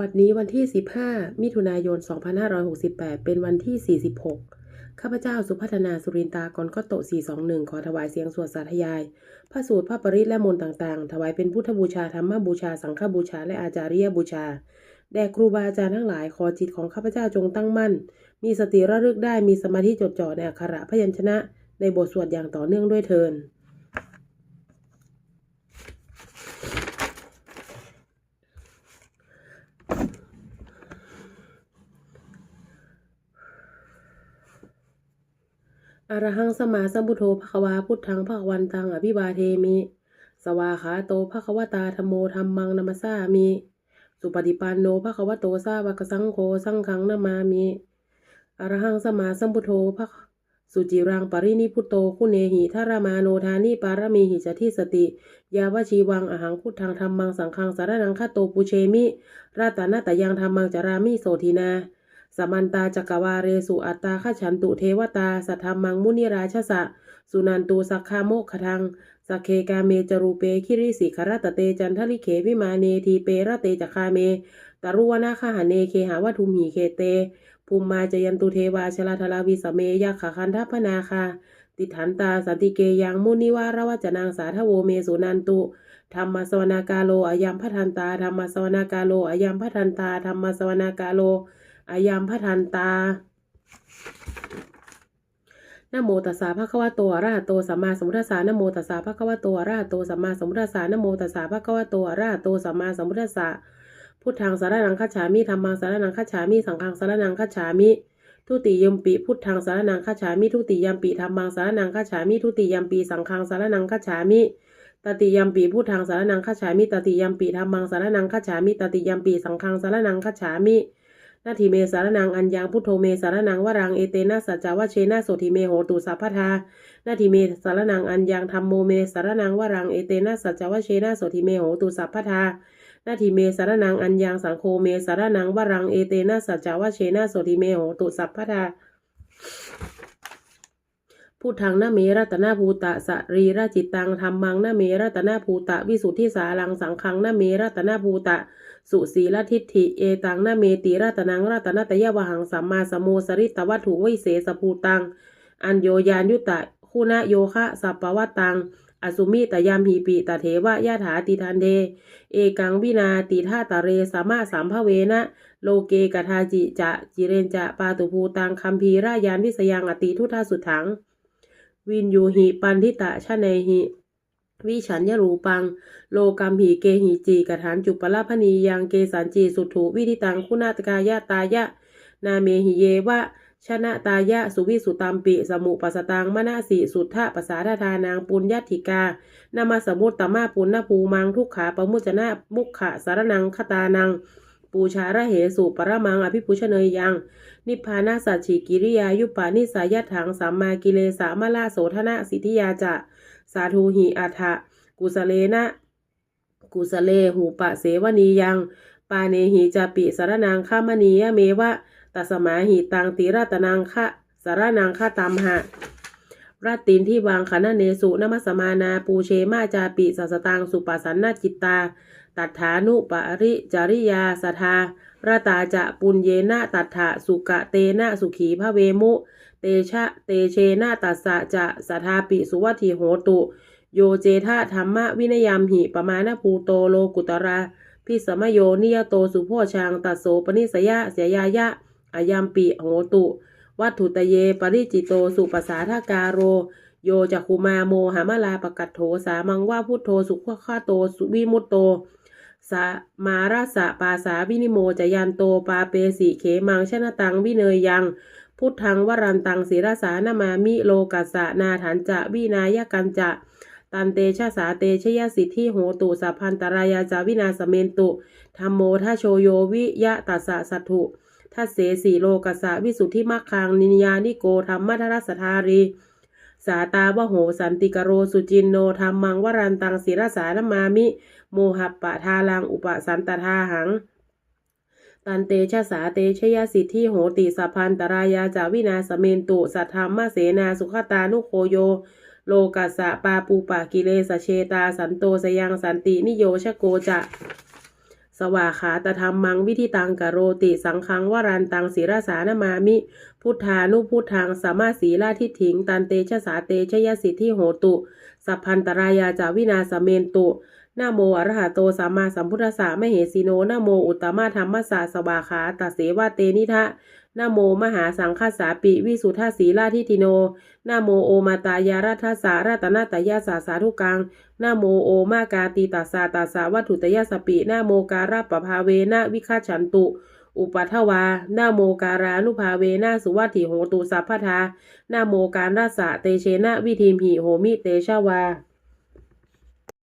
บัดนี้วันที่ 15 มิถุนายน 2568 เป็นวันที่ 46 ข้าพเจ้าสุพัฒนาสุรินตากรก็โต421 ขอถวายเสียงสวดสาธยาย พระสูตรพระปริตรและมนต์ต่างๆ ถวายเป็นพุทธบูชา ธรรมบูชา สังฆบูชา และอาจาริยบูชา แด่ครูบาอาจารย์ทั้งหลาย ขอจิตของข้าพเจ้าจงตั้งมั่น มีสติระลึกได้ มีสมาธิจดจ่อในอักขระพยัญชนะ ในบทสวดอย่างต่อเนื่องด้วยเทิน อรหังสมาสัมพุทโธภควาพุทธังภควันตังอภิบาเทมิ สวาขาโตภควตาธรรมโมธรรมังนัมสสามิ สุปฏิปันโนภควโตสาวกสังโฆสังฆังนามามิอรหังสมาสัมพุทโธภคสุจิรังปรินิพุโตคุเนหิทารามาโนทานิปารมีหิจทิสติ ยาวชีวังอหังพุทธังธรรมังสังฆังสารนังคาโตปุเชมิ ราตานาตยังธรรมังจารามิโสทินา สมันตาจักวาเรสุอัตตาขฉันตุเทวตาสัทธรรมังมุนิราชสะ สุนันตุสักคาโมกขทังสักเคกาเมจรูเปคิริสิขรตเตจันทลิเขวิมาเนทีเปรเตจักคาเมตรุวนาคาหาเนเคหาวัทุมหีเคเต ภูมิมาจยันตุเทวาชลาทลาวิสเมยาขาคันทัพนาคา ติฐานตาสันติเกยังมุนิวารวัจนางสาทโวเมสุนันตุธรรมสวนากาโลอายัมพัทันตาธรรมสวนากาโลอายัมพัทันตาธรรมสวนากาโล อายามพระทันตานโมตัสสะภะคะวะโตอะระหะโตสัมมาสัมพุทธัสสะนโมตัสสะภะคะวะโตอะระหะโตสัมมาสัมพุทธัสสะนโมตัสสะภะคะวะโตอะระหะโตสัมมาสัมพุทธัสสะพุทธังสารนังคัจฉามิธัมมังสารนังคัจฉามิสังฆังสารนังคัจฉามิทุติยมปิพุทธังสารนังคัจฉามิทุติยมปิธัมมังสารนังคัจฉามิทุติยมปิสังฆังสารนังคัจฉามิตติยมปิพุทธังสารนังคัจฉามิตติยมปิธัมมังสารนังคัจฉามิตติยมปิสังฆังสารนังคัจฉามิ นาทีเมสารนังอัญญังพุทโธเมสารนังวรังเอเตนะสัจจาวะเชนะโสทิเมโหตุสัพพทานาทีเมสารนังอัญญังธรรมโมเมสารนังวรังเอเตนะสัจจาวะเชนะโสทิเมโหตุสัพพทานาทีเมสารนังอัญญังสังโฆเมสารนังวรังเอเตนะสัจจาวะเชนะโสทิเมโหตุสัพพทา พุทธังนาเมรัตนาภูตะสรีระจิตตังธรรมังนาเมรัตนาภูตะ วิสุทธิสาลังสังฆังนาเมรัตนาภูตะ สุสีลทิฏฐิเอตังนาเมติรัตนังรัตนตยวหังสัมมาสมโมสริตวัตถุวิเศษภูตัง อัญโยยานยุตะคุณโยคะสัปปวัตตัง อสุมิตยามหีปิตเทวะยะถาติทันเด เอกังวินาติท่าตะเรสามาสามภเวนะ โลเกกทาจิจะจิเรนจะปาตุภูตังคัมภีรายานวิสยังอติทุทาสุถัง วินยูหิปันทิตะชะเนหิวิฉันยรูปัง โลกัมหิเกหิจีกฐานจุปละพนียังเกสันจีสุถุวิธิตังคุณาตกายะตายะ นาเมหิเยวะชนะตายะสุวิสุตัมปิสมุปัสตังมนาสีสุทธะปสาทธานางปุญญติกานามาสมุตตมาปุณณภูมังทุกขาปมุจนะมุขะสารนังคตานัง ปูชาระเหสุปรมังอภิปุชเนยยัง นิพพานาสัจฉิกิริยายุปานิสายถังสัมมากิเลสามลาโสธนะสิทธิยาจะ สาธุหิอัฏฐะกุสเลนะ กุสเลหูปะเสวนียัง ปาเนหิจาปิสารนังข้ามณียเมวะตัสมาหิตังติรัตนังคะสารนังฆาตัมหะรัตตินที่วางขณะเนสุนมัสมานาปูเชมาจาปิสัสตังสุปัสันนจิตตา ตัฐานุปริจริยาสทารตาจะปุญเยนะตัฐะสุกะเตนะสุขีพระเวมุ เตชะเตเชนะตัสสะจะสทาปิสุวัติโหตุ โยเจธาธรรมะวินยามหิปมาณภูโตโลกุตราพิสมโยนิยโตสุโพชังตัสโสปนิสยะเสยยายะอายามปิโหตุ วัตถุตเยปริจิโตสุปสาทากาโร โยจักคุมาโมหามลาปกัตโถสามังว่าพุทโธสุขข้าโตสุวิมุตโต สมาราสะปาสาวินิโมจยันโตปาเปสิเขมังชนะตังวิเนยยังพุทธังวรันตังศิรสานามามิโลกัสะนาฐานจะวินายกันจะตันเตชะสาเตชยสิทธิโหตุสัพพันตรายาจาวินาสเมนตุธรรมโมทาโชโยวิยะตัสสะสัตถุทัสเสสีโลกัสะวิสุทธิมัคคังนินยานิโกธรรมมัทรสทารี สาตาวโหสันติกโรสุจินโนธรรมังวรันตังศิรสานามามิ โมหัปปะทาลังอุปสันตทาหัง ตันเตชะสาเตชยสิทธิโหติสัพพันตรายาจาวินาสเมนตุสัทธรรมเสนาสุขตานุโคโย โลกัสสะปาปูปะกิเลสเชตาสันโตสยังสันตินิโยชโกจะสวาขาตธรรมมังวิธิตังกะโรติสังคังวรันตังศีรสานามามิ พุทธานุพุทธังสามมาสีลาทิถิง ตันเตชะสาเตชยสิทธิโหตุ สัพพันตรายาจาวินาสเมนตุ นะโมอรหะโตสัมมาสัมพุทธัสสะมเหสีโนนะโมอุตตมะธรรมสสะสวาขาตเสวะเตนิทะนะโมมหาสังฆสาปิวิสุทธาสีลาทิติโนนะโมโอมาตายารัทสารัตนาตยาสาสาธุกังนะโมโอมากาตีตัสาตัสสาวัตถุตยาสปินะโมการะปภาเวนะวิคาฉันตุ อุปัทวานะโมการานุภาเวนะสุวัตถิโหตุสัพพทานะโมการรัสะเตเชนะวิธีมหิโหมิเตชะวา